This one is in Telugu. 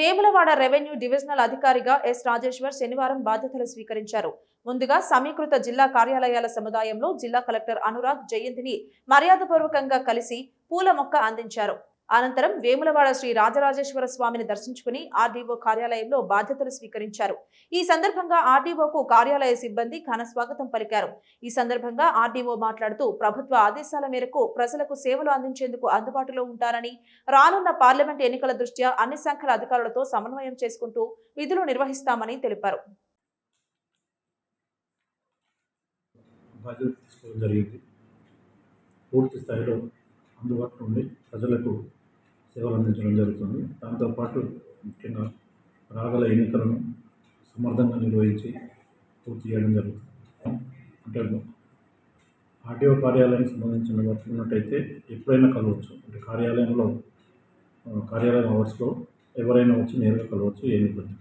వేములవాడ రెవెన్యూ డివిజనల్ అధికారిగా ఎస్ రాజేశ్వర్ శనివారం బాధ్యతలు స్వీకరించారు. ముందుగా సమీకృత జిల్లా కార్యాలయాల సముదాయంలో జిల్లా కలెక్టర్ అనురాగ్ జయంతిని మర్యాదపూర్వకంగా కలిసి పూల మొక్క అందించారు. అనంతరం వేములవాడ శ్రీ రాజరాజేశ్వర స్వామిని దర్శించుకుని ఆర్డీఓ కార్యాలయంలో బాధ్యతలు స్వీకరించారు. ఈ సందర్భంగా ఆర్డీఓకు కార్యాలయ సిబ్బంది ఘన స్వాగతం పలికారు. ఈ సందర్భంగా ఆర్డీఓ మాట్లాడుతూ ప్రభుత్వ ఆదేశాల మేరకు ప్రజలకు సేవలు అందించేందుకు అందుబాటులో ఉంటారని రానున్న పార్లమెంట్ ఎన్నికల దృష్ట్యా అన్ని శాఖల అధికారులతో సమన్వయం చేసుకుంటూ విధులు నిర్వహిస్తామని తెలిపారు. బాధ్యత తీసుకోవడం జరిగింది. పూర్తి స్థాయిలో అందుబాటులో ఉండి ప్రజలకు సేవలు అందించడం జరుగుతుంది. దాంతోపాటు ముఖ్యంగా రాగల ఎన్నికలను సమర్థంగా నిర్వహించి పూర్తి చేయడం జరుగుతుంది. అంటే ఆర్టీఓ కార్యాలయానికి సంబంధించిన వర్క్ ఉన్నట్టయితే ఎప్పుడైనా కలవచ్చు. అంటే కార్యాలయంలో కార్యాలయం అవర్స్లో ఎవరైనా వచ్చి నేరుగా కలవచ్చు ఏమి ఇబ్బంది